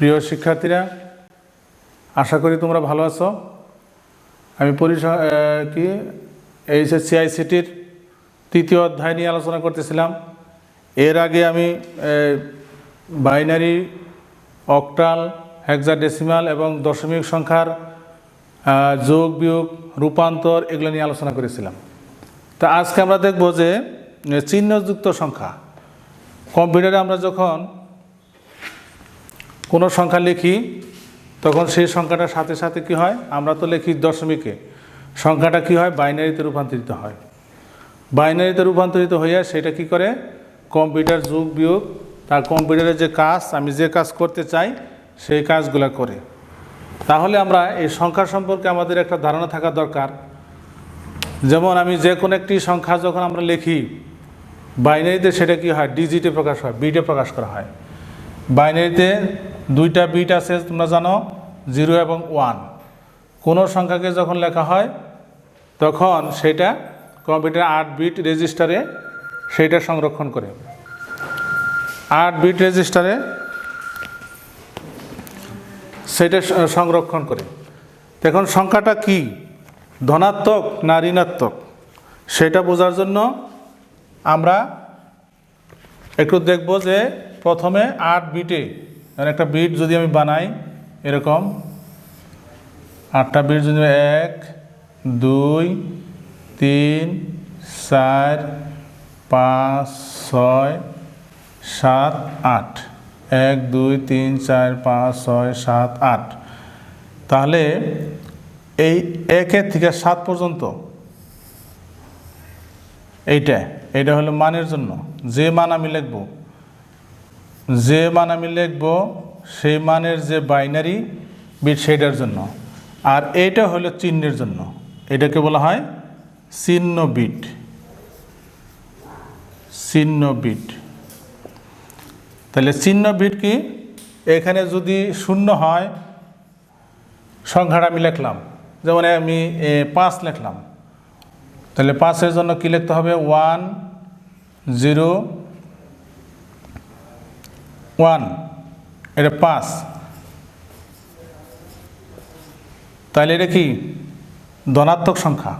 প্রিয় শিক্ষার্থীরা, আশা করি তোমরা ভালো আছো। আমি পরিসা কি? এইচএসসি, আইসিটির তৃতীয় অধ্যায় নিয়ে আলোচনা করতেছিলাম। এর আগে আমি বাইনারি, অক্টাল, হেক্সাডেসিমাল এবং দশমিক সংখ্যার যোগ, বিয়োগ, রূপান্তর এগুলো নিয়ে আলোচনা করেছিলাম। তা আজকে আমরা দেখব যে চিহ্নযুক্ত সংখ্যা। কম্পিউটারে আমরা যখন কোনো সংখ্যা লিখি, তখন সেই সংখ্যাটার সাথে সাথে কি হয়? আমরা তো লিখি দশমিকে। সংখ্যাটা কি হয়? বাইনারিতে রূপান্তরিত হয়। বাইনারিতে রূপান্তরিত হইয়া সেটা কি করে? কম্পিউটার যুগ বিয়োগ, তার কম্পিউটারের যে কাজ, আমি যে কাজ করতে চাই, সেই কাজগুলো করে। তাহলে আমরা এই সংখ্যা সম্পর্কে আমাদের একটা ধারণা থাকা দরকার। যেমন আমি যে কোনো একটি সংখ্যা যখন আমরা লিখি, বাইনারিতে সেটা কি হয়? ডিজিটে প্রকাশ হয়, বিটে প্রকাশ করা হয়। বাইনারিতে দুইটা বিট আছে, তোমরা জানো, জিরো এবং ওয়ান। কোনো সংখ্যাকে যখন লেখা হয়, তখন সেটা কম্পিউটার আট বিট রেজিস্টারে সেইটা সংরক্ষণ করে। আট বিট রেজিস্টারে সেটা সংরক্ষণ করে। এখন সংখ্যাটা কি? ধনাত্মক না ঋণাত্মক? সেটা বোঝার জন্য আমরা একটু দেখব যে প্রথমে আট বিটে মানে একটা বিট যদি আমি বানাই, এরকম। আটটা বিট যদি এক, দুই, তিন, চার, পাঁচ, ছয়, সাত, আট। এক, দুই, তিন, চার, পাঁচ, ছয়, সাত, আট। তাহলে এই একের থেকে সাত পর্যন্ত, এইটা এটা হলো মানের জন্য। যে মান আমি লিখব যে মান আমি লিখব, সেই মানের যে বাইনারি বিট সেইটার জন্য। আর এইটা হলো চিহ্নের জন্য। এটাকে বলা হয় চিহ্ন বিট চিহ্ন বিট তাহলে চিহ্ন বিট কি? এখানে যদি শূন্য হয়, সংখ্যাটা আমি লিখলাম। যেমন আমি পাঁচ লিখলাম। তাহলে পাঁচের জন্য কী লিখতে হবে? ওয়ান জিরো ওয়ান এটা পাঁচ। তাহলে এটা কি? ধনাত্মক সংখ্যা।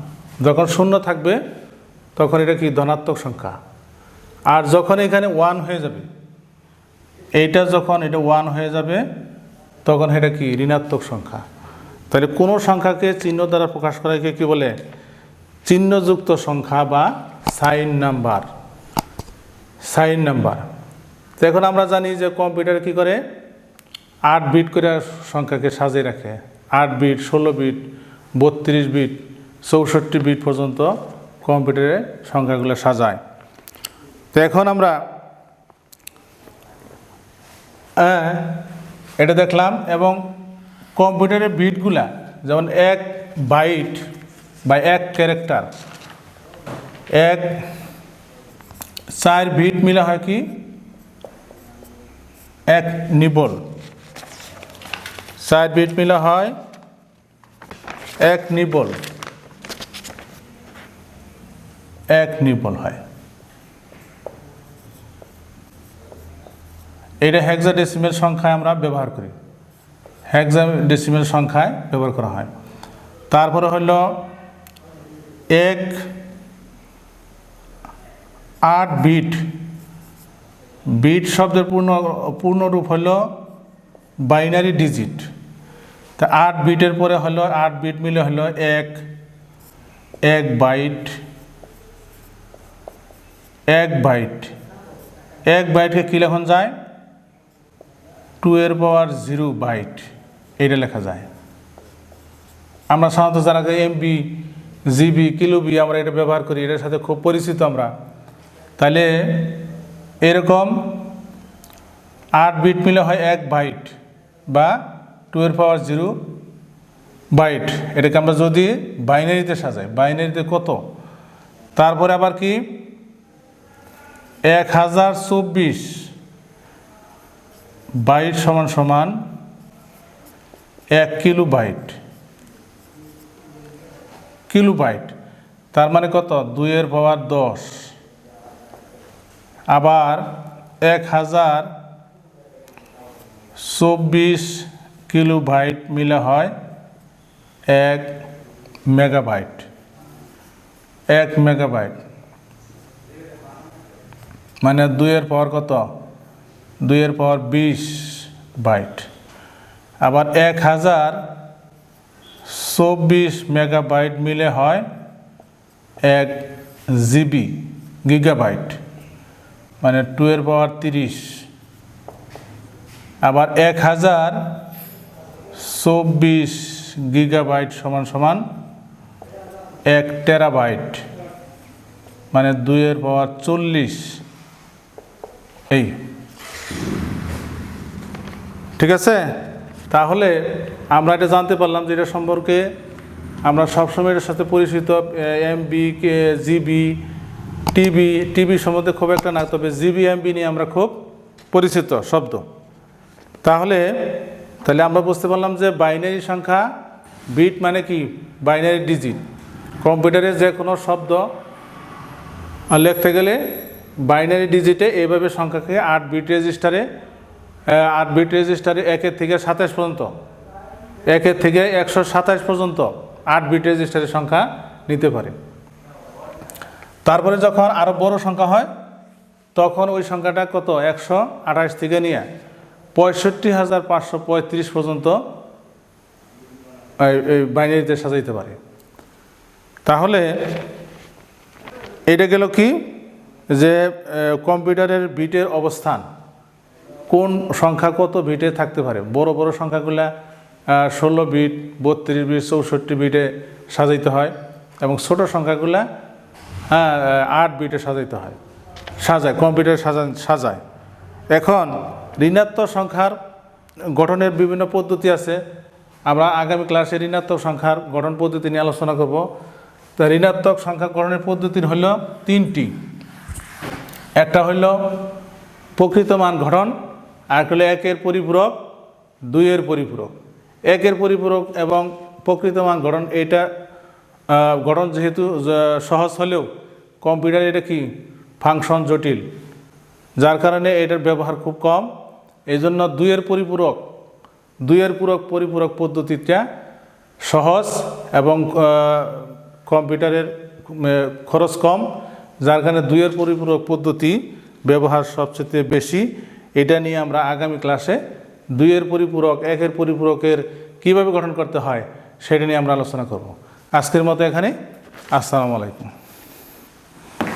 যখন শূন্য থাকবে, তখন এটা কি? ধনাত্মক সংখ্যা। আর যখন এখানে ওয়ান হয়ে যাবে, এইটা যখন এটা ওয়ান হয়ে যাবে, তখন এটা কি? ঋণাত্মক সংখ্যা। তাহলে কোনো সংখ্যাকে চিহ্ন দ্বারা প্রকাশ করাকে কি বলে? চিহ্নযুক্ত সংখ্যা বা সাইন নাম্বার। Sign number. তো এখন আমরা জানি যে কম্পিউটার কি করে? আট বিট করে সংখ্যাকে সাজিয়ে রাখে। আট বিট ষোলো বিট বত্রিশ বিট চৌষট্টি বিট পর্যন্ত কম্পিউটারে সংখ্যাগুলো সাজায়। তো এখন আমরা হ্যাঁ, এটা দেখলাম এবং কম্পিউটারের বিটগুলা যেমন এক বাইট বা এক ক্যারেক্টার এক চার বিট মিলা হয় কি? এক নিবল। চার বিট মিলা হয়, এক নিবল। এক নিবল হয়। এটা হেক্সাডেসিমেল সংখ্যায় আমরা ব্যবহার করি। হেক্সাডেসিমেল সংখ্যায় ব্যবহার করা হয়। তারপরে হলো এক আট বিট। বিট শব্দের পূর্ণ, পূর্ণরূপ হলো বাইনারি ডিজিট। তা আট বিটের পরে হলো, আট বিট মিলে হলো এক এক বাইট এক বাইট। এক বাইটকে কী লেখন যায়? টু এর পাওয়ার জিরো বাইট এটা লেখা যায়। আমরা সাধারণত যারা এমবি, জিবি, কিলোবি আমরা এটা ব্যবহার করি, এটার সাথে খুব পরিচিত আমরা। তাহলে এরকম আট বিট মিলে হয় এক বাইট বা টু এর পাওয়ার জিরো বাইট এটাকে আমরা যদি বাইনারিতে সাজাই বাইনারিতে কত? তারপরে আবার কি? এক হাজার চব্বিশ বাইট সমান সমান এক কিলো বাইট কিলো বাইট তার মানে কত? দুইয়ের পাওয়ার দশ। আবার এক হাজার চব্বিশ কিলোবাইট মিলে হয় এক মেগাবাইট। এক মেগাবাইট। মানে দুইয়ের পাওয়ার কত? দুইয়ের পাওয়ার বিশ বাইট। আবার এক হাজার চব্বিশ মেগাবাইট মিলে হয় এক জিবি, গিগাবাইট। মানে টু এর পাওয়ার তিরিশ। আবার এক হাজার চব্বিশ গিগাবাইট সমান সমান এক টেরাবাইট মানে দুইয়ের পাওয়ার চল্লিশ। এই। ঠিক আছে? তাহলে আমরা এটা জানতে পারলাম যে এটা সম্পর্কে আমরা সবসময় এটার সাথে পরিচিত এমবি জিবি টিবি টিভি সম্বন্ধে খুব একটা না, তবে জিবি এমবি নিয়ে আমরা খুব পরিচিত শব্দ। তাহলে তাহলে আমরা বুঝতে পারলাম যে বাইনারি সংখ্যা বিট মানে কি? Binary digit. কম্পিউটারে যে কোনো শব্দ লিখতে গেলে বাইনারি ডিজিটে এইভাবে সংখ্যাকে আট বিট রেজিস্টারে আট বিট রেজিস্টারে একের থেকে সাতাশ পর্যন্ত, একের থেকে একশো সাতাশ পর্যন্ত আট বিট রেজিস্টারের সংখ্যা নিতে পারে। তারপরে যখন আরও বড় সংখ্যা হয়, তখন ওই সংখ্যাটা কত? একশো আঠাশ থেকে নিয়ে পঁয়ষট্টি হাজার পাঁচশো পঁয়ত্রিশ পর্যন্ত এই- বাইনারিতে সাজাইতে পারে। তাহলে এটা গেল কি? যে কম্পিউটারের বিটের অবস্থান। কোন সংখ্যা কত বিটে থাকতে পারে? বড় বড় সংখ্যাগুলা ষোলো বিট, বত্রিশ বিট, চৌষট্টি বিটে সাজাইতে হয় এবং ছোট সংখ্যাগুলা হ্যাঁ আট বিটে সাজাইতে হয়। সাজায়, কম্পিউটার সাজা সাজায়। এখন ঋণাত্মক সংখ্যার গঠনের বিভিন্ন পদ্ধতি আছে। আমরা আগামী ক্লাসে ঋণাত্মক সংখ্যার গঠন পদ্ধতি নিয়ে আলোচনা করব। তো ঋণাত্মক সংখ্যা গঠনের পদ্ধতি হল তিনটি। একটা হইল প্রকৃত মান গঠন আর হলো একের পরিপূরক, দুইয়ের পরিপূরক। একের পরিপূরক এবং প্রকৃত মান গঠন এটা গঠন যেহেতু সহজ হলেও কম্পিউটার এটা কি? ফাংশন জটিল। যার কারণে এটার ব্যবহার খুব কম। এই জন্য দুইয়ের পরিপূরক, দুইয়ের পূরক পরিপূরক পদ্ধতিটা সহজ এবং কম্পিউটারের খরচ কম। যার কারণে দুইয়ের পরিপূরক পদ্ধতি ব্যবহার সবচেয়ে বেশি। এটা নিয়ে আমরা আগামী ক্লাসে দুইয়ের পরিপূরক, একের পরিপূরকের কীভাবে গঠন করতে হয়, সেটা নিয়ে আমরা আলোচনা করব। আজকের মতো এখানে। আসসালামু আলাইকুম।